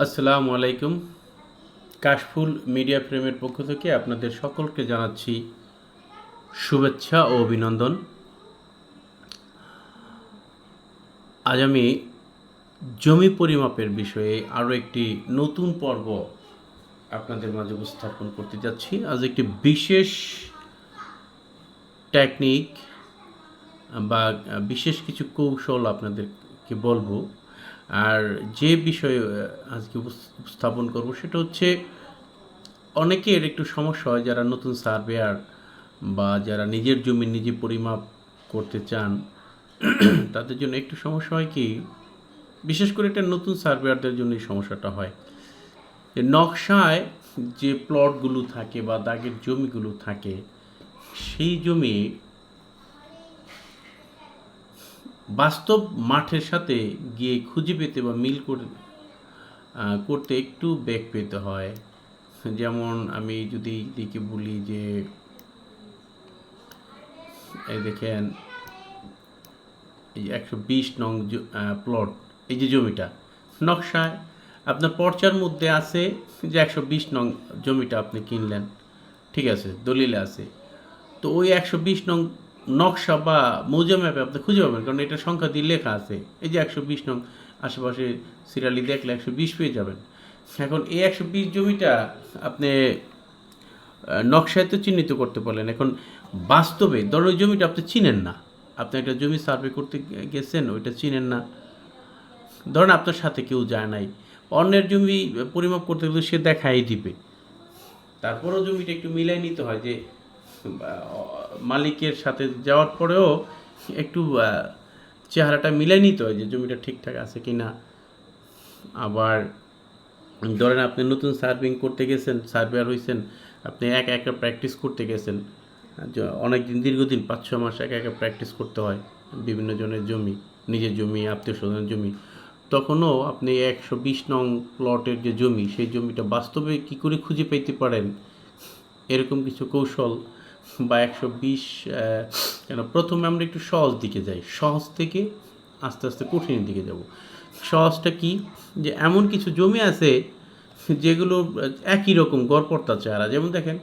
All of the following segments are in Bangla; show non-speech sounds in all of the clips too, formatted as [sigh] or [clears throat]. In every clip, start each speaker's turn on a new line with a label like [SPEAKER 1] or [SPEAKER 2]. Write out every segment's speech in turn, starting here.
[SPEAKER 1] আসসালামু আলাইকুম। কাশফুল মিডিয়া প্রেমের পক্ষ থেকে আপনাদের সকলকে জানাচ্ছি শুভেচ্ছা ও অভিনন্দন। আজ আমি জমি পরিমাপের বিষয়ে আরও একটি নতুন পর্ব আপনাদের মাঝে উপস্থাপন করতে যাচ্ছি। আজ একটি বিশেষ টেকনিক বা বিশেষ কিছু কৌশল আপনাদেরকে বলব। আর যে বিষয়ে আজকে উপস- উপস্থাপন করব সেটা হচ্ছে অনেকের একটু সমস্যা হয় যারা নতুন সার্ভেয়ার বা যারা নিজের জমি নিজে পরিমাপ করতে চান, [clears throat] তাদের জন্য একটু সমস্যা হয় কি, বিশেষ করে এটা নতুন সার্ভেয়ারদের জন্য এই সমস্যাটা হয়। যে নকশায় যে প্লটগুলো থাকে বা দাগের জমিগুলো থাকে, সেই জমি বাস্তব মাঠের সাথে গিয়ে খুঁজে পেতে বা মিল করে করতে একটু বেগ পেতে হয়। যেমন আমি যদি দিকে বলি যে, এই দেখেন, এই একশো বিশ নং প্লট এই যে জমিটা, নকশায় আপনার পর্চার মধ্যে আছে যে একশো বিশ নং জমিটা আপনি কিনলেন, ঠিক আছে, দলিলে আছে। তো ওই একশো বিশ নং নকশা বা মৌজা ম্যাপে আপনি খুঁজে পাবেন, কারণ এটা সংখ্যা দিয়ে লেখা আছে। এই যে একশো বিশ নং আশেপাশে সিরিয়ালি দেখলে একশো বিশ পেয়ে যাবেন। এখন এই একশো বিশ জমিটা আপনি নকশায় তো চিহ্নিত করতে পারলেন। এখন বাস্তবে ধরুন ওই জমিটা আপনি চিনেন না। আপনি একটা জমি সার্ভে করতে গেছেন, ওইটা চিনেন না। ধরেন আপনার সাথে কেউ যায় নাই। অন্যের জমি পরিমাপ করতে গেলে সে দেখাই দিবে। তারপরও জমিটা একটু মিলাই নিতে হয় যে মালিকের সাথে যাওয়ার পরেও একটু চেহারাটা মিলাই নিতে হয় যে জমিটা ঠিকঠাক আছে কি না আবার ধরেন আপনি নতুন সার্ভিং করতে গেছেন, সার্ভেয়ার হয়েছেন আপনি একা একা প্র্যাকটিস করতে গেছেন অনেক দিন দীর্ঘদিন, পাঁচ ছ মাস একা একা প্র্যাকটিস করতে হয় বিভিন্ন জনের জমি, নিজের জমি আত্মীয় স্বজনের জমি, তখনও আপনি একশো বিশ নং প্লটের যে জমি, সেই জমিটা বাস্তবে কি করে খুঁজে পেতে পারেন? এরকম কিছু কৌশল বা একশো বিশ কেন? প্রথমে আমরা একটু সহজ দিকে যাই। সহজ থেকে আস্তে আস্তে কঠিনের দিকে যাব। সহজটা কি? যে এমন কিছু জমি আছে যেগুলো একই রকম গড়পড়তা চেহারা যেমন দেখেন,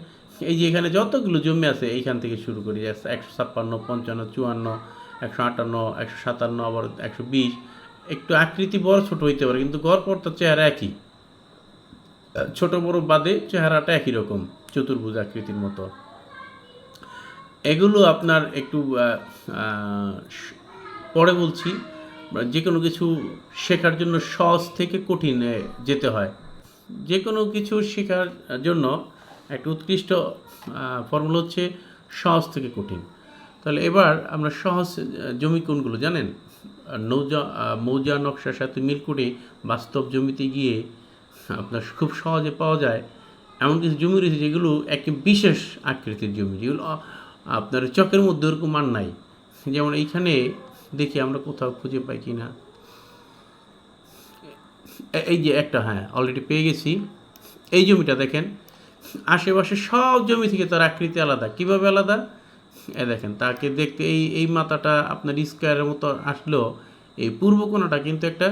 [SPEAKER 1] এই যে এখানে যতগুলো জমি আছে, এইখান থেকে শুরু করি। একশো ছাপ্পান্ন, পঞ্চান্ন, চুয়ান্ন, একশো আটান্ন, একশো সাতান্ন, আবার একশো বিশ। একটু আকৃতি বড়, ছোট হইতে পারে, কিন্তু গড়পড়তা চেহারা একই। ছোট বড় বাদে চেহারাটা একই রকম, চতুর্ভুজ আকৃতির মতো। এগুলো আপনার একটু পরে বলছি যে কোনো কিছু শেখার জন্য সহজ থেকে কঠিনে যেতে হয়। যে কোনো কিছু শেখার জন্য একটা উৎকৃষ্ট ফর্মুলা হচ্ছে সহজ থেকে কঠিন। তাহলে এবার আমরা সহজ জমি কোনগুলো জানেন? নৌজা মৌজা নকশার সাথে মিল করে বাস্তব জমিতে গিয়ে আপনার খুব সহজে পাওয়া যায়। এমন কিছু জমি রয়েছে যেগুলো একটি বিশেষ আকৃতির জমি, যেগুলো আপনার চকের মধ্যে ওরকম মান নাই। যেমন এইখানে দেখি আমরা কোথাও খুঁজে পাই কি না এই যে একটা হ্যাঁ অলরেডি পেয়ে গেছি। এই জমিটা দেখেন, আশেপাশে সব জমি থেকে তার আকৃতি আলাদা। কীভাবে আলাদা? এ দেখেন, তাকে দেখতে এই এই মাথাটা আপনার স্কোয়ারের মতো আসলেও এই পূর্ব কোণাটা কিন্তু একটা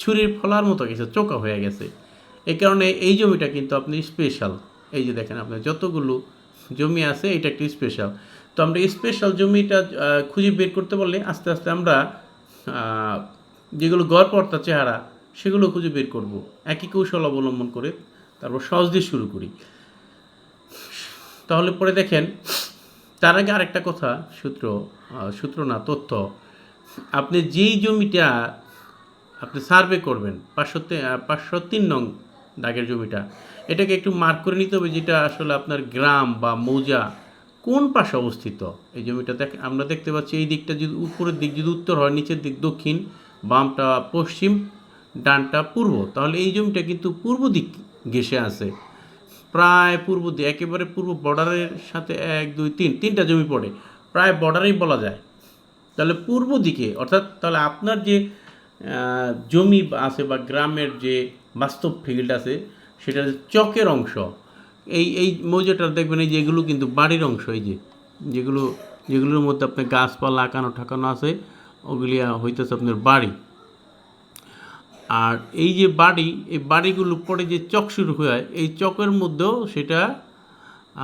[SPEAKER 1] ছুরির ফলার মতো গেছে চোকা হয়ে গেছে। এই কারণে এই জমিটা কিন্তু আপনি স্পেশাল এই যে দেখেন, আপনার যতগুলো জমি আছে, এটা একটি স্পেশাল তো আমরা স্পেশাল জমিটা খুঁজে বের করতে পারলে আস্তে আস্তে আমরা যেগুলো গড়পড়তা চেহারা, সেগুলো খুঁজে বের করব। একই কৌশল অবলম্বন করে তারপর সহজ দিয়ে শুরু করি। তাহলে পরে দেখেন, তার আগে আরেকটা কথা, সূত্র সূত্র না, তথ্য। আপনি যেই জমিটা আপনি সার্ভে করবেন, পাঁচশো পাঁচশো তিন নং দাগের জমিটা এটাকে একটু মার্ক করে নিতে হবে যেটা আসলে আপনার গ্রাম বা মৌজা কোন পাশে অবস্থিত? এই জমিটা দেখ, আমরা দেখতে পাচ্ছি এই দিকটা যদি উপরের দিক যদি উত্তর হয়, নিচের দিক দক্ষিণ, বামটা পশ্চিম, ডানটা পূর্ব। তাহলে এই জমিটা কিন্তু পূর্ব দিক ঘেসে আছে। প্রায় পূর্ব দিক, একেবারে পূর্ব বর্ডারের সাথে এক, দুই, তিন, তিনটা জমি পড়ে। প্রায় বর্ডারেই বলা যায়। তাহলে পূর্ব দিকে, অর্থাৎ তাহলে আপনার যে জমি আছে বা গ্রামের যে বাস্তব ফিল্ড আছে সেটা চকের অংশ। এই এই মৌজাটা দেখবেন এই যেগুলো কিন্তু বাড়ির অংশ, এই যে যেগুলো, যেগুলোর মধ্যে আপনার গাছপালা আঁকানো ঠাকানো আছে, ওগুলি হইতেছে আপনার বাড়ি। আর এই যে বাড়ি, এই বাড়িগুলো পরে যে চক শুরু হয়, এই চকের মধ্যেও সেটা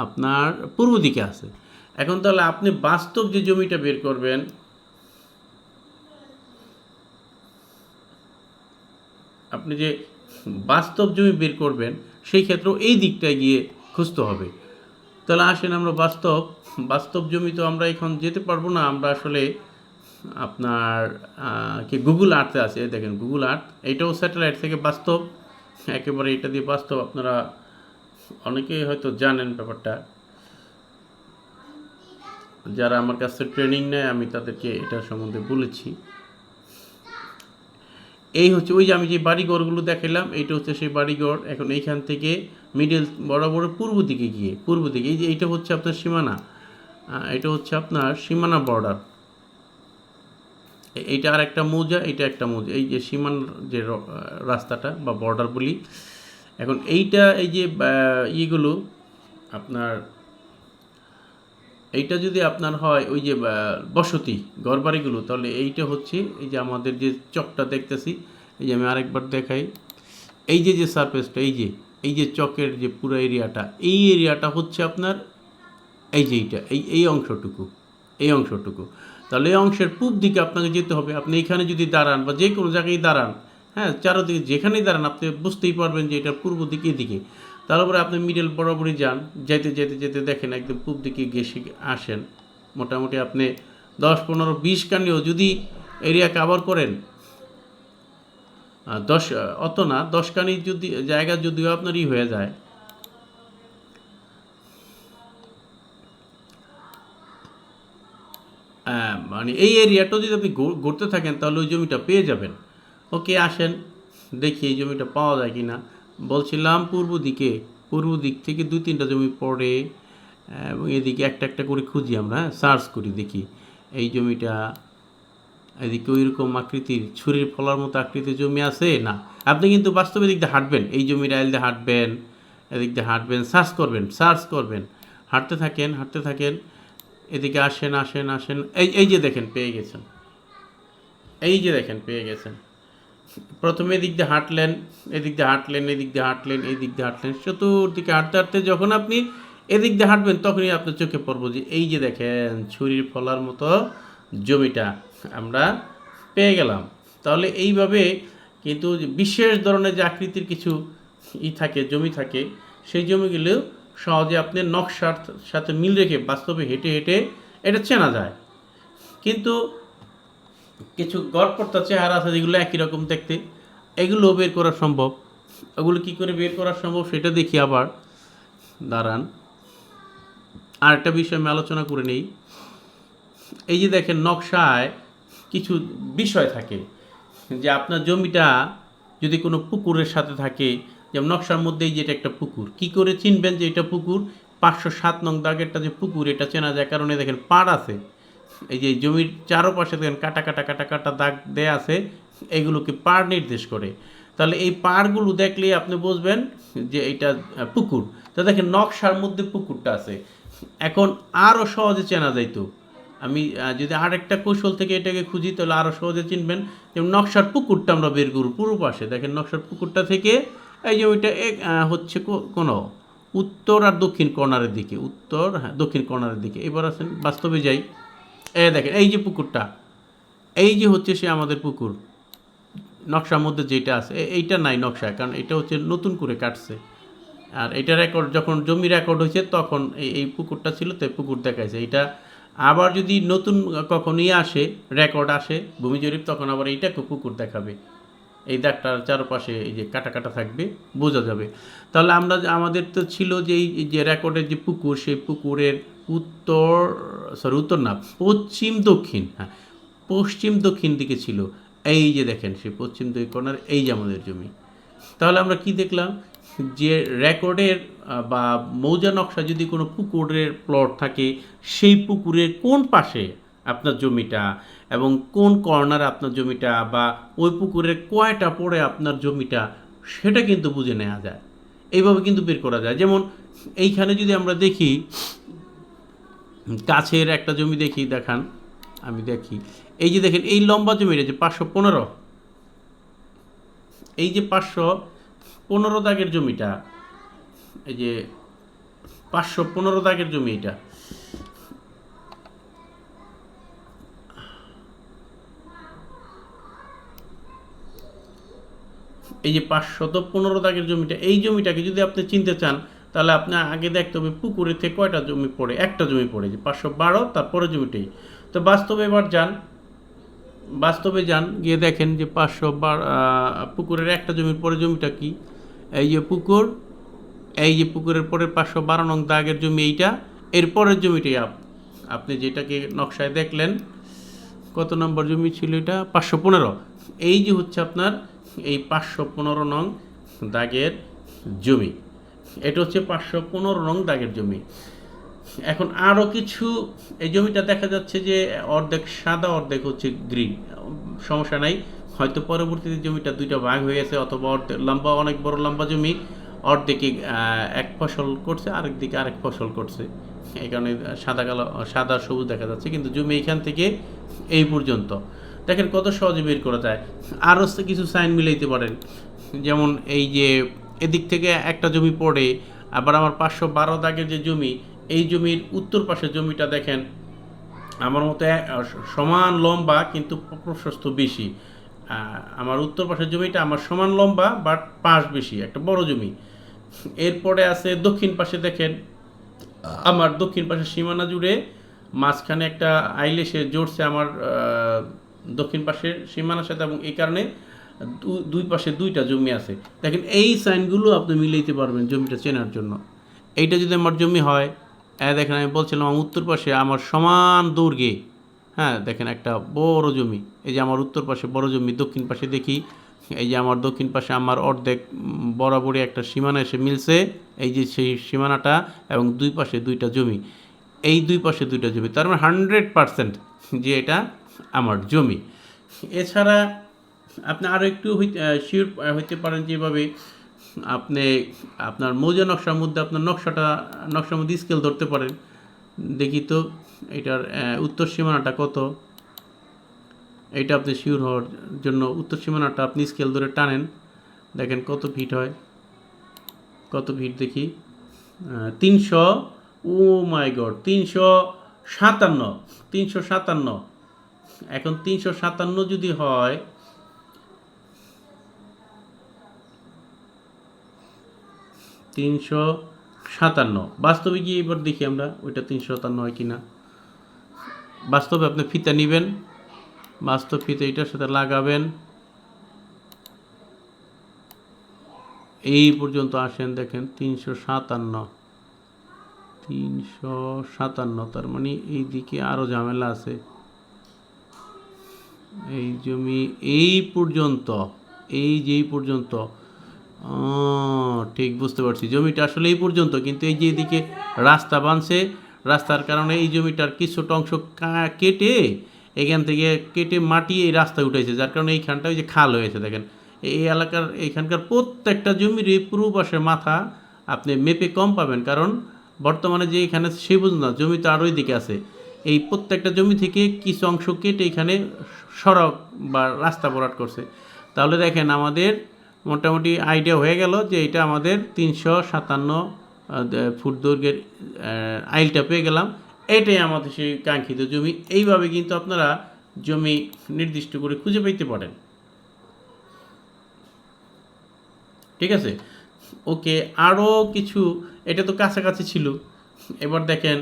[SPEAKER 1] আপনার পূর্ব দিকে আছে। এখন তাহলে আপনি বাস্তব যে জমিটা বের করবেন, আপনি যে বাস্তব জমি বের করবেন, সেই ক্ষেত্রেও এই দিকটায় গিয়ে খুঁজতে হবে। তাহলে আসেন আমরা বাস্তব। বাস্তব জমি তো আমরা এখন যেতে পারব না, আমরা আসলে আপনার কি গুগল আর্থে আছে দেখেন গুগল আর্থ এটাও স্যাটেলাইট থেকে বাস্তব। একেবারে এটা দিয়ে বাস্তব, আপনারা অনেকেই হয়তো জানেন ব্যাপারটা। যারা আমার কাছ ট্রেনিং নেয়, আমি তাদেরকে এটা সম্বন্ধে বলেছি। এই হচ্ছে, ওই যে আমি যে বাড়িঘরগুলো দেখালাম এইটা হচ্ছে সেই বাড়িঘর। এখন এইখান থেকে মিডল বরাবর পূর্ব দিকে গিয়ে, পূর্ব দিকে, এই যে এইটা হচ্ছে আপনার সীমানা। এটা হচ্ছে আপনার সীমানা বর্ডার এইটা আর একটা মৌজা এটা একটা মৌজা। এই যে সীমানার যে রাস্তাটা বা বর্ডার বলি। এখন এইটা, এই যে ইয়েগুলো, আপনার এইটা যদি আপনার হয় ওই যে বসতি, ঘরবাড়িগুলো, তাহলে এইটা হচ্ছে এই যে আমাদের যে চকটা দেখতেছি, এই যে আমি আরেকবার দেখাই। এই যে যে সারফেসটা এই যে এই যে চকের যে পুরো এরিয়াটা এই এরিয়াটা হচ্ছে আপনার এই যে এইটা, এই এই অংশটুকু এই অংশটুকু। তাহলে এই অংশের পূব দিকে আপনাকে যেতে হবে। আপনি এখানে যদি দাঁড়ান বা যে কোনো জায়গায় দাঁড়ান হ্যাঁ চারোদিকে যেখানেই দাঁড়ান, আপনি বুঝতেই পারবেন যে এটা পূর্ব দিকে, এদিকে। তারপরে আপনি মিডল বরাবরই যান যেতে যেতে যেতে দেখেন একদম পূব দিকে গেসে আসেন। মোটামুটি আপনি দশ, পনেরো, বিশ কানিও যদি এরিয়া কাভার করেন দশ অত না, দশ কানি যদি, জায়গা যদিও আপনারই হয়ে যায়। মানে এই এরিয়াটা যদি আপনি ঘুর- ঘুরতে থাকেন, তাহলে ওই জমিটা পেয়ে যাবেন। ওকে, আসেন, দেখি এই জমিটা পাওয়া যায় কি না বলছিলাম পূর্ব দিকে, পূর্ব দিক থেকে দুই তিনটা জমি পড়ে, এবং এদিকে একটা একটা করে খুঁজি আমরা হ্যাঁ সার্চ করি দেখি। এই জমিটা এদিকে ওই রকম আকৃতির ছুরির ফলার মতো আকৃতির জমি আছে? না। আপনি কিন্তু বাস্তবে দিক দিয়ে হাঁটবেন। এই জমির আইল দিয়ে হাঁটবেন, এদিক দিয়ে হাঁটবেন, সার্চ করবেন সার্চ করবেন। হাঁটতে থাকেন হাঁটতে থাকেন, এদিকে আসেন আসেন আসেন। এই এই যে দেখেন, পেয়ে গেছেন। এই যে দেখেন, পেয়ে গেছেন। প্রথমে এদিক দিয়ে হাঁটলেন, এদিক দিয়ে হাঁটলেন, এদিক দিয়ে হাঁটলেন, এদিক দিয়ে হাঁটলেন। চতুর্দিকে হাঁটতে হাঁটতে যখন আপনি এদিক দিয়ে হাঁটবেন, তখনই আপনার চোখে পড়ব যে এই যে দেখেন, ছুরির ফলার মতো জমিটা আমরা পেয়ে গেলাম। তাহলে এইভাবে কিন্তু বিশেষ ধরনের যে আকৃতির কিছু ই থাকে, জমি থাকে, সেই জমিগুলো সহজে আপনি নকশার সাথে মিল রেখে বাস্তবে হেঁটে হেঁটে এটা চেনা যায়। কিন্তু কিছু গড়পড়তা চেহারা আছে যেগুলো একই রকম দেখতে। এগুলো বের করা সম্ভব। ওগুলো কি করে বের করা সম্ভব সেটা দেখি আবার। দাঁড়ান। আর একটা বিষয় আমি আলোচনা করে নেই। এই যে দেখেন নকশায় কিছু বিষয় থাকে। যে আপনার জমিটা যদি কোনো পুকুরের সাথে থাকে যেমন নকশার মধ্যেই যেটা একটা পুকুর। কি করে চিনবেন যে এটা পুকুর? পাঁচশো সাত নং দাগেরটা যে পুকুর, এটা চেনা যায়। কারণে দেখেন পাড় আছে। এই যে জমির চারোপাশে দেখেন কাটা কাটা কাটা কাটা দাগ দেয়া আছে, এগুলোকে পাড় নির্দেশ করে। তাহলে এই পাড়গুলো দেখলেই আপনি বুঝবেন যে এটা পুকুর। তো দেখেন নকশার মধ্যে পুকুরটা আছে। এখন আরও সহজে চেনা যাইতো। আমি যদি আর একটা কৌশল থেকে এটাকে খুঁজি, তাহলে আরও সহজে চিনবেন যেমন নকশার পুকুরটা আমরা বের করব পূর্ব পাশে। দেখেন নকশার পুকুরটা থেকে এই যে ওইটা হচ্ছে কোনো উত্তর আর দক্ষিণ কর্নারের দিকে। উত্তর হ্যাঁ দক্ষিণ কর্নারের দিকে। এবার আসেন, বাস্তবে যাই। এই দেখেন, এই যে পুকুরটা, এই যে হচ্ছে সে আমাদের পুকুর, নকশার মধ্যে যেটা আছে, এ- এইটা নাই নকশা, কারণ এটা হচ্ছে নতুন করে কাটছে। আর এটা রেকর্ড যখন জমি রেকর্ড হয়েছে, তখন এই এই পুকুরটা ছিল তো পুকুর দেখাইছে। এটা আবার যদি নতুন কখন ইয়ে আসে রেকর্ড আসে, ভূমি জরিপ, তখন আবার এইটাকে পুকুর দেখাবে। এই দাগটার চারপাশে এই যে কাটা কাটা থাকবে, বোঝা যাবে। তাহলে আমরা আমাদের তো ছিল যে এই যে রেকর্ডের যে পুকুর, সেই পুকুরের উত্তর সরি উত্তর না, পশ্চিম দক্ষিণ হ্যাঁ পশ্চিম দক্ষিণ দিকে ছিল। এই যে দেখেন, সেই পশ্চিম দুই কর্নার, এই যে আমাদের জমি। তাহলে আমরা কি দেখলাম? যে রেকর্ডের বা মৌজা নকশা যদি কোনো পুকুরের প্লট থাকে, সেই পুকুরের কোন পাশে আপনার জমিটা এবং কোন কর্নারে আপনার জমিটা বা ওই পুকুরের কয়টা পড়ে আপনার জমিটা, সেটা কিন্তু বুঝে নেওয়া যায়। এইভাবে কিন্তু বের করা যায়। যেমন এইখানে যদি আমরা দেখি কাছের একটা জমি দেখি, দেখান, আমি দেখি। এই যে দেখেন, এই লম্বা জমিটা যে পাঁচশো পনেরো, এই যে পাঁচশো পনেরো দাগের জমিটা, এই যে পাঁচশো পনেরো দাগের জমি এটা এই যে পাঁচশত পনেরো দাগের জমিটা, এই জমিটাকে যদি আপনি চিনতে চান, তাহলে আপনি আগে দেখতে হবে পুকুরে থেকে কয়টা জমি পড়ে, একটা জমি পড়ে, যে পাঁচশো বারো তারপরে জমিটাই। তো বাস্তবে এবার যান, বাস্তবে যান, গিয়ে দেখেন যে পাঁচশো বার পুকুরের একটা জমির পরে জমিটা কি? এই যে পুকুর, এই যে পুকুরের পরে পাঁচশো বারো নং দাগের জমি এইটা, এর পরের জমিটাই আপ, আপনি যেটাকে নকশায় দেখলেন, কত নম্বর জমি ছিল এটা? পাঁচশো পনেরো। এই যে হচ্ছে আপনার এই পাঁচশো পনেরো নং দাগের জমি। এটা হচ্ছে পাঁচশো পনেরো নং দাগের জমি। এখন আরও কিছু, এই জমিটা দেখা যাচ্ছে যে অর্ধেক সাদা, অর্ধেক হচ্ছে গ্রিন। সমস্যা নাই, হয়তো পরবর্তীতে জমিটা দুইটা ভাগ হয়ে গেছে অথবা অর্ধেক লম্বা, অনেক বড় লম্বা জমি, অর্ধেকে এক ফসল করছে আরেক দিকে আরেক ফসল করছে। এই কারণে সাদা কালো, সাদা সবুজ দেখা যাচ্ছে, কিন্তু জমি এইখান থেকে এই পর্যন্ত। দেখেন কত সহজে বের করা যায়। আরও কিছু সাইন মিলাইতে পারেন। যেমন এই যে এদিক থেকে একটা জমি পড়ে আবার আমার পাঁচশো বারো দাগের যে জমি এই জমির উত্তর পাশের জমিটা দেখেন আমার মতো সমান লম্বা কিন্তু প্রশস্ত বেশি। আমার উত্তর পাশের জমিটা আমার সমান লম্বা বাট পাশ বেশি একটা বড় জমি। এরপরে আছে দক্ষিণ পাশে দেখেন আমার দক্ষিণ পাশের সীমানা জুড়ে মাঝখানে একটা আইলেসে জড়ছে আমার আহ, দক্ষিণ পাশের সীমানার সাথে এবং এই কারণে দুই পাশে দুইটা জমি আছে। দেখেন, এই সাইনগুলো আপনি মিলাইতে পারবেন জমিটা চেনার জন্য। এইটা যদি আমার জমি হয়, এ দেখেন, আমি বলছিলাম আমার উত্তর পাশে আমার সমান দৈর্ঘ্যে হ্যাঁ দেখেন, একটা বড় জমি। এই যে আমার উত্তর পাশে বড় জমি, দক্ষিণ পাশে দেখি, এই যে আমার দক্ষিণ পাশে আমার অর্ধেক বরাবরই একটা সীমানা এসে মিলছে, এই যে সেই সীমানাটা এবং দুই পাশে দুইটা জমি। এই দুই পাশে দুইটা জমি, তার মানে হান্ড্রেড পারসেন্ট যে এটা আমার জমি। এছাড়া আপনি আরও একটু শিওর হইতে পারেন যেভাবে আপনি, আপনার মৌজা নকশার মধ্যে আপনার নকশাটা, নকশার মধ্যে স্কেল ধরতে পারেন। দেখি তো এটার উত্তর সীমানাটা কত? এটা আপনি শিওর হওয়ার জন্য উত্তর সীমানাটা আপনি স্কেল ধরে টানেন। দেখেন কত ফিট হয়। কত ফিট দেখি? তিনশো, ও মাই গড, তিনশো সাতান্ন তিনশো সাতান্ন। এখন তিনশো সাতান্ন যদি হয়, তিনশো সাতান্ন। বাস্তবে গিয়ে এবার দেখি আমরা ওইটা তিনশো সাতান্ন হয় কিনা। বাস্তবে আপনি ফিতা নেবেন, বাস্তব ফিতা এটার সাথে লাগাবেন। এই পর্যন্ত আসেন দেখেন, তিনশো সাতান্ন। তিনশো সাতান্ন, তার মানে এই দিকে আরও ঝামেলা আছে। এই জমি এই পর্যন্ত, এই যে এই পর্যন্ত ঠিক বুঝতে পারছি। জমিটা আসলে এই পর্যন্ত, কিন্তু এই যে এদিকে রাস্তা বানছে, রাস্তার কারণে এই জমিটার কিছুটা অংশ কেটে এখান থেকে কেটে মাটি এই রাস্তায় উঠেছে যার কারণে এইখানটা ওই যে খাল হয়েছে, দেখেন। এই এলাকার, এইখানকার প্রত্যেকটা জমির এই পূর্ব পাশের মাথা আপনি মেপে কম পাবেন, কারণ বর্তমানে যে এখানে সে বুঝুন না, জমি তো আরও দিকে আছে। এই প্রত্যেকটা জমি থেকে কিছু অংশ কেটে এখানে সড়ক বা রাস্তা বরাট করছে। তাহলে দেখেন আমাদের মোটামুটি আইডিয়া হয়ে গেল যে এটা আমাদের তিনশো সাতান্ন ফুট দৈর্ঘ্যের আইলটা পেয়ে গেলাম। এটাই আমাদের সেই কাঙ্ক্ষিত জমি। এইভাবে কিন্তু আপনারা জমি নির্দিষ্ট করে খুঁজে পেতে পারেন। ঠিক আছে? ওকে, আরও কিছু, এটা তো কাছাকাছি ছিল। এবার দেখেন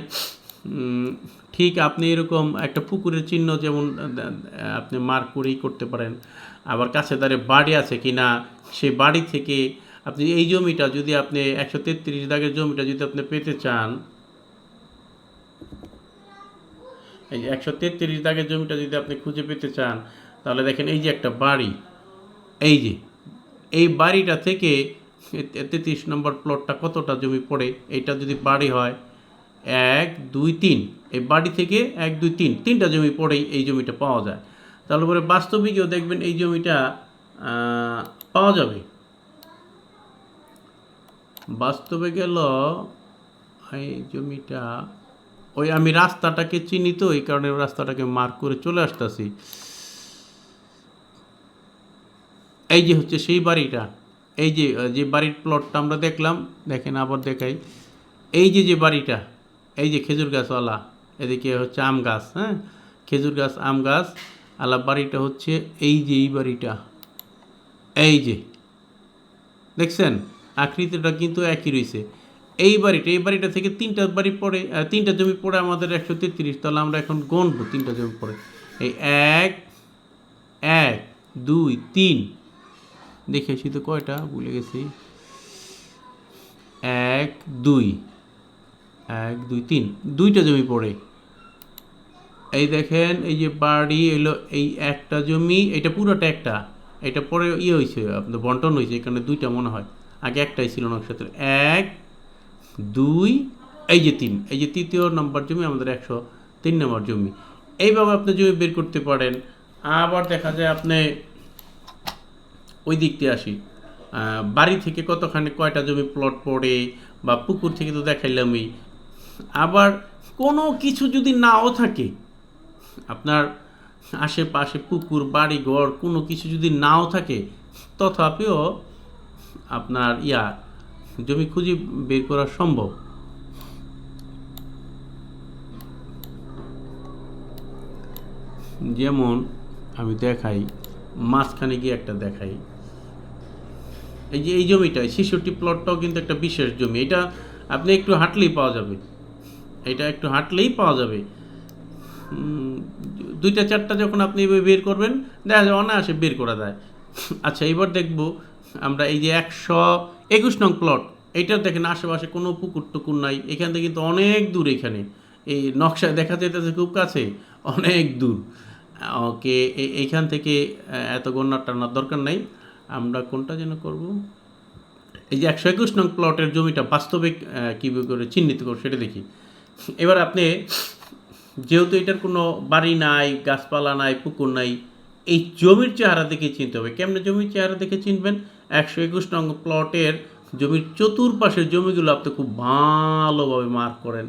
[SPEAKER 1] ঠিক আপনি এরকম একটা পুকুরের চিহ্ন যেমন আপনি মার্ক করেই করতে পারেন। আবার কাছে দাঁড়ে বাড়ি আছে কি না সে বাড়ি থেকে আপনি এই জমিটা যদি আপনি একশো তেত্রিশ দাগের জমিটা যদি আপনি পেতে চান, এই যে একশো তেত্রিশ দাগের জমিটা যদি আপনি খুঁজে পেতে চান, তাহলে দেখেন এই যে একটা বাড়ি। এই যে, এই বাড়িটা থেকে তেত্রিশ নম্বর প্লটটা কতটা জমি পড়ে, এইটা যদি বাড়ি হয় এক, দুই, তিন। এই বাড়ি থেকে এক, দুই, তিন। তিনটা জমি পড়েই এই জমিটা পাওয়া যায়। তাহলে পরে বাস্তবিকেও দেখবেন এই জমিটা পাওয়া যাবে। বাস্তবে গেল এই জমিটা, ওই আমি রাস্তাটাকে চিনি তো, এই কারণে রাস্তাটাকে মার্ক করে চলে আসতেছি। এই যে হচ্ছে সেই বাড়িটা, এই যে যে বাড়ির প্লটটা আমরা দেখলাম, দেখেন আবার দেখাই। এই যে যে বাড়িটা এই যে খেজুর গাছওয়ালা, এদিকে হচ্ছে আম গাছ হ্যাঁ? খেজুর গাছ, আম গাছ আলা বাড়িটা হচ্ছে এই যে, এই বাড়িটা। এই যে, দেখছেন? আকৃতিটা কিন্তু একই রয়েছে। এই বাড়িটা এই বাড়িটা থেকে তিনটা বাড়ি পড়ে তিনটা জমি পড়ে আমাদের একশো তেত্রিশ, তাহলে আমরা এখন গণবো তিনটা জমি পড়ে। এই এক এক, দুই, তিন। দেখেছি তো কয়টা? ভুলে গেছি। এক, দুই। এক, দুই, তিন। দুইটা জমি পড়ে। এই দেখেন, এই যে বাড়ি এলো, এই একটা জমি, এটা পুরোটা একটা। এটা পরে ইয়ে হয়েছে আপনার বন্টন হয়েছে এখানে দুইটা মনে হয়। আগে একটাই ছিল নকশাতের এক, দুই, এই যে তিন। এই যে তৃতীয় নম্বর জমি, আমাদের একশো তিন নম্বর জমি। এইভাবে আপনি জমি বের করতে পারেন। আবার দেখা যায় আপনি ওই দিক দিয়ে আসি। বাড়ি থেকে কতখানি, কয়টা জমি প্লট পড়ে, বা পুকুর থেকে তো দেখাইলামই। আবার কোনো কিছু যদি নাও থাকে, আপনার আশেপাশে পুকুর, বাড়ি, ঘর, কোনো কিছু যদি নাও থাকে, তথাপিও আপনার ইয়া, জমি খুঁজে বের করা সম্ভব। যেমন আমি দেখাই, মাঝখানে গিয়ে একটা দেখাই। এই যে এই জমিটা ছেষট্টি প্লটটাও কিন্তু একটা বিশেষ জমি। এটা আপনি একটু হাঁটলেই পাওয়া যাবে। এটা একটু হাঁটলেই পাওয়া যাবে। দুইটা চারটা যখন আপনি এভাবে বের করবেন দেখা যায় অনায়াসে বের করা যায় আচ্ছা এবার দেখব আমরা এই যে একশো একুশ নং প্লট এইটা দেখেন আশেপাশে কোনো পুকুর টুকুর নাই। এখান থেকে কিন্তু অনেক দূর এখানে। এই নকশায় দেখা যেতেছে খুব কাছে অনেক দূর। ওকে এইখান থেকে এত গণনা টানার দরকার নাই। আমরা কোনটা যেন করব? এই যে একশো একুশ নং প্লটের জমিটা বাস্তবিক আহ, কীভাবে করে চিহ্নিত করব সেটা দেখি। এবার আপনি, যেহেতু এটার কোনো বাড়ি নাই, গাছপালা নাই, পুকুর নাই, এই জমির চেহারা দেখে চিনতে হবে। কেমনে জমির চেহারা দেখে চিনবেন? একশো একুশ নং প্লটের জমির চতুর্পাশের জমিগুলো আপনি খুব ভালোভাবে মার্ক করেন।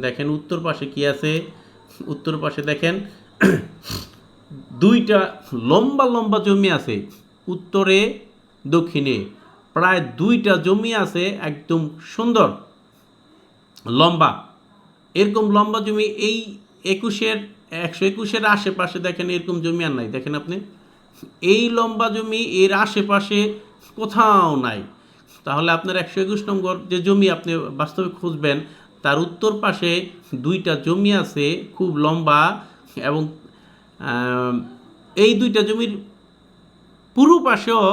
[SPEAKER 1] দেখেন, উত্তর পাশে কি আছে? উত্তর পাশে দেখেন, দুইটা লম্বা লম্বা জমি আছে, উত্তরে, দক্ষিণে। প্রায় দুইটা জমি আছে, একদম সুন্দর, লম্বা। এরকম লম্বা জমি এই একুশের, একশো একুশের আশেপাশে দেখেন এরকম জমি আর নাই। দেখেন আপনি, এই লম্বা জমি এর আশেপাশে কোথাও নাই। তাহলে আপনার একশো একুশ নম্বর যে জমি আপনি বাস্তবে খুঁজবেন, তার উত্তর পাশে দুইটা জমি আছে খুব লম্বা এবং এই দুইটা জমির পুরো পাশেও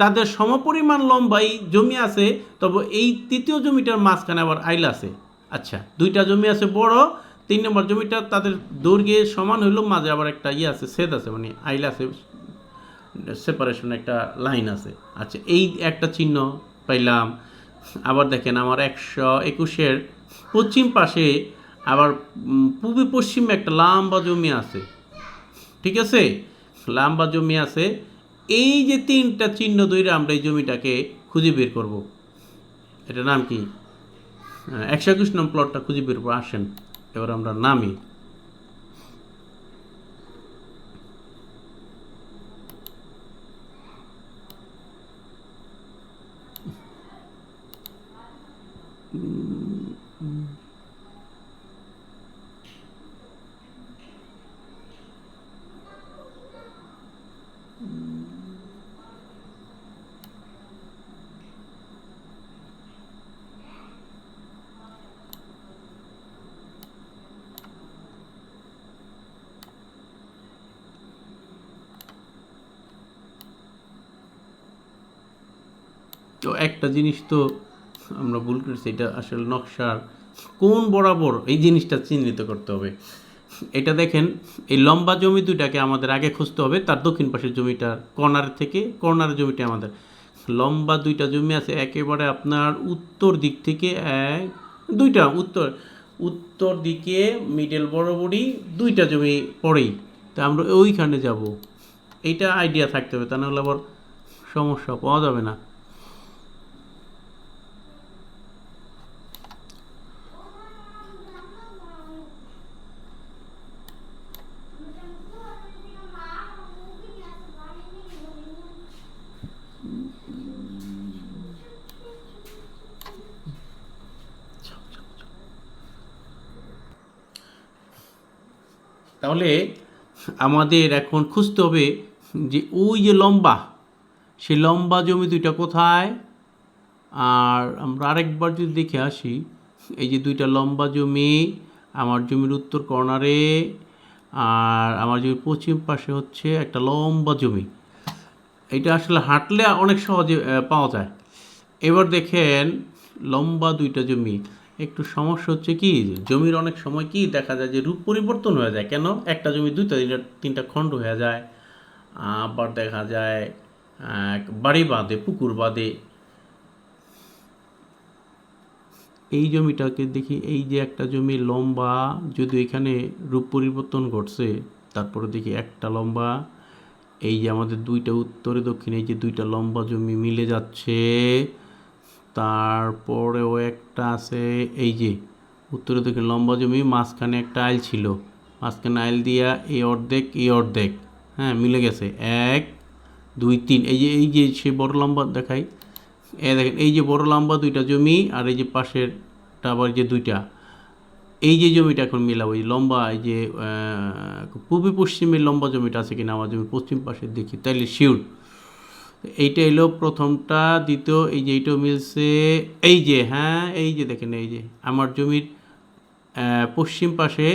[SPEAKER 1] তাদের সমপরিমাণ লম্বাই জমি আছে, তবে এই তৃতীয় জমিটার মাঝখানে আবার আইল আছে। আচ্ছা দুইটা জমি আছে বড়, তিন নম্বর জমিটা তাদের দৈর্ঘ্যে সমান হইলেও মাঝে আবার একটা ইয়ে আছে সেদ আছে মানে আইল আছে সেপারেশন একটা লাইন আছে। আচ্ছা এই একটা চিহ্ন পাইলাম। আবার দেখেন আমার একশো একুশের পশ্চিম পাশে আবার পূবে পশ্চিমে একটা লম্বা জমি আছে। ঠিক আছে? লম্বা জমি আছে। এই যে তিনটা চিহ্ন ধরে আমরা এই জমিটাকে খুঁজে বের করব। এটা নাম কি? হ্যাঁ, একশো একুশ নম্বর প্লটটা খুঁজে বের করব আসেন। এবার আমরা নামি তো একটা জিনিস তো আমরা ভুল করেছি, এটা আসলে নকশার কোন বরাবর এই জিনিসটা চিহ্নিত করতে হবে। এটা দেখেন, এই লম্বা জমি দুইটাকে আমাদের আগে খুঁজতে হবে, তার দক্ষিণ পাশের জমিটার কর্নার থেকে, কর্নার জমিটা আমাদের। লম্বা দুইটা জমি আছে, একেবারে আপনার উত্তর দিক থেকে এক, দুইটা উত্তর উত্তর দিকে মিডল বরাবরই দুইটা জমি পড়েই। তা আমরা ওইখানে যাব। এইটা আইডিয়া থাকতে হবে, তা নাহলে আবার সমস্যা পাওয়া যাবে না। তাহলে আমাদের এখন খুঁজতে হবে যে ওই যে লম্বা, সেই লম্বা জমি দুইটা কোথায়? আর আমরা আরেকবার যদি দেখে আসি, এই যে দুইটা লম্বা জমি, আমার জমির উত্তর কর্নারে, আর আমার জমির পশ্চিম পাশে হচ্ছে একটা লম্বা জমি। এটা আসলে হাঁটলে অনেক সহজে পাওয়া যায়। এবার দেখেন, লম্বা দুইটা জমি। একটু সমস্যা হচ্ছে কি জমির অনেক সময় কি দেখা যায় যে রূপ পরিবর্তন হয়ে যায়। কেন? একটা জমি দুইটা, তিনটা তিনটা খণ্ড হয়ে যায়। আবার দেখা যায় বাড়ি বাঁধে, পুকুর বাঁধে। এই জমিটাকে দেখি, এই যে একটা জমি লম্বা, যদি এখানে রূপ পরিবর্তন ঘটছে, তারপরে দেখি একটা লম্বা, এই যে আমাদের দুইটা উত্তরে দক্ষিণে এই যে দুইটা লম্বা জমি মিলে যাচ্ছে। তারপরেও একটা আছে, এই যে, উত্তরে দক্ষিণ লম্বা জমি, মাঝখানে একটা আইল ছিল। মাঝখানে আইল দিয়া এই অর্ধেক এই অর্ধেক হ্যাঁ মিলে গেছে। এক, দুই, তিন, এই যে এই যে সে বড় লম্বা দেখাই, এ দেখেন, এই যে বড় লম্বা দুইটা জমি আর এই যে পাশেরটা আবার যে দুইটা, এই যে জমিটা এখন মিলাবো এই লম্বা, এই যে পূর্বে পশ্চিমের লম্বা জমিটা আছে কিনা, আমার জমি পশ্চিম পাশে দেখি, তাইলে শিওর এইটা এলো প্রথমটা, দ্বিতীয় এই যে এইটাও মিলছে, এই যে হ্যাঁ এই যে দেখেন, এই যে আমার জমির পশ্চিম পাশে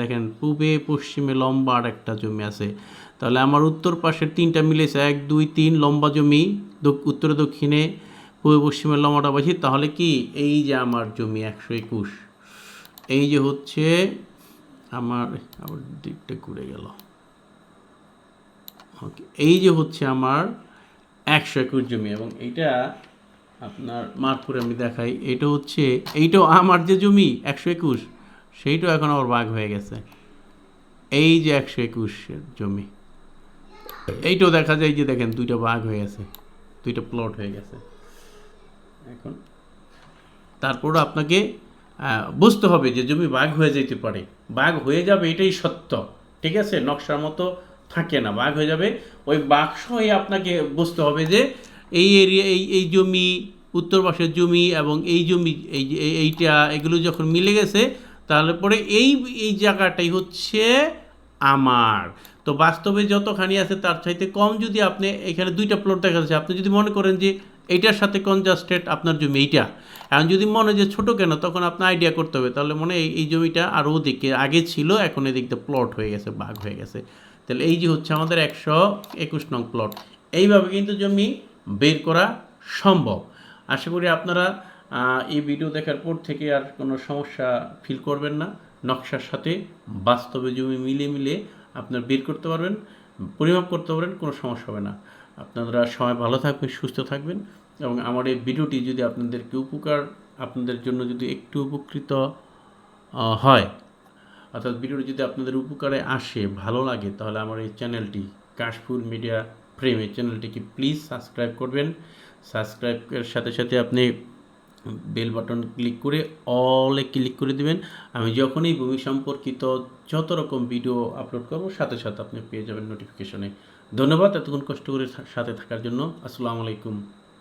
[SPEAKER 1] দেখেন, পূবে, পশ্চিমে লম্বা আর একটা জমি আছে। তাহলে আমার উত্তর পাশের তিনটা মিলেছে, এক, দুই, তিন, লম্বা জমি উত্তরে, দক্ষিণে পূর্বে পশ্চিমে লম্বাটা পাচ্ছি তাহলে কি? এই যে আমার জমি, একশো একুশ। এই যে হচ্ছে আমার আবার দিকটা ঘুরে গেল। ওকে, এই যে হচ্ছে আমার একশো একুশ জমি, এবং এটা আপনার মারপুরে আমি দেখাই এটা হচ্ছে এইটাও আমার যে জমি, একশো একুশ সেইটাও এখন আবার ভাগ হয়ে গেছে। এই যে একশো একুশের জমি, এইটাও দেখা যায় যে দেখেন দুইটা বাঘ হয়ে গেছে, দুইটা প্লট হয়ে গেছে। এখন তারপরও আপনাকে বুঝতে হবে যে জমি বাঘ হয়ে যেতে পারে। বাঘ হয়ে যাবে এটাই সত্য, ঠিক আছে? নকশার মতো থাকে না বাঘ হয়ে যাবে। ওই বাক্স হয়ে আপনাকে বুঝতে হবে যে এই এরিয়া এই এই জমি, উত্তর পাশের জমি এবং এই জমি, এই এইটা, এগুলো যখন মিলে গেছে, তাহলে পরে এই এই জায়গাটাই হচ্ছে আমার। তো বাস্তবে যতখানি আছে তার চাইতে কম যদি আপনি এখানে দুইটা প্লট দেখা যাচ্ছে, আপনি যদি মনে করেন যে এইটার সাথে কনজাস্টেড আপনার জমি, এইটা। এখন যদি মনে যে ছোটো কেন, তখন আপনার আইডিয়া করতে হবে। তাহলে মনে এই জমিটা আরও ওদিকে, আগে ছিল, এখন এদিকটা প্লট হয়ে গেছে বাঘ হয়ে গেছে। তাহলে এই যে হচ্ছে আমাদের একশো একুশ নং প্লট এইভাবে কিন্তু জমি বের করা সম্ভব। আশা করি আপনারা এই ভিডিও দেখার পর থেকে আর কোনো সমস্যা ফিল করবেন না। নকশার সাথে বাস্তবে জমি মিলে মিলে আপনার বের করতে পারবেন, পরিমাপ করতে পারবেন, কোনো সমস্যা হবে না। আপনারা সবাই ভালো থাকবেন, সুস্থ থাকবেন এবং আমার এই ভিডিওটি যদি আপনাদেরকে উপকার, আপনাদের জন্য যদি একটু উপকৃত হয় অর্থাৎ ভিডিওটি যদি আপনাদের উপকারে আসে, ভালো লাগে, তাহলে আমার এই চ্যানেলটি, কাশফুল মিডিয়া প্রেম এই চ্যানেলটিকে প্লিজ সাবস্ক্রাইব করবেন। সাবস্ক্রাইবের সাথে সাথে আপনি বেল বাটন ক্লিক করে অলে ক্লিক করে দিবেন। আমি যখনই ভূমি সম্পর্কিত যত রকম ভিডিও আপলোড করব, সাথে সাথে আপনি পেয়ে যাবেন নোটিফিকেশনে ধন্যবাদ এতক্ষণ কষ্ট করে সাথে থাকার জন্য। আসসালামু আলাইকুম।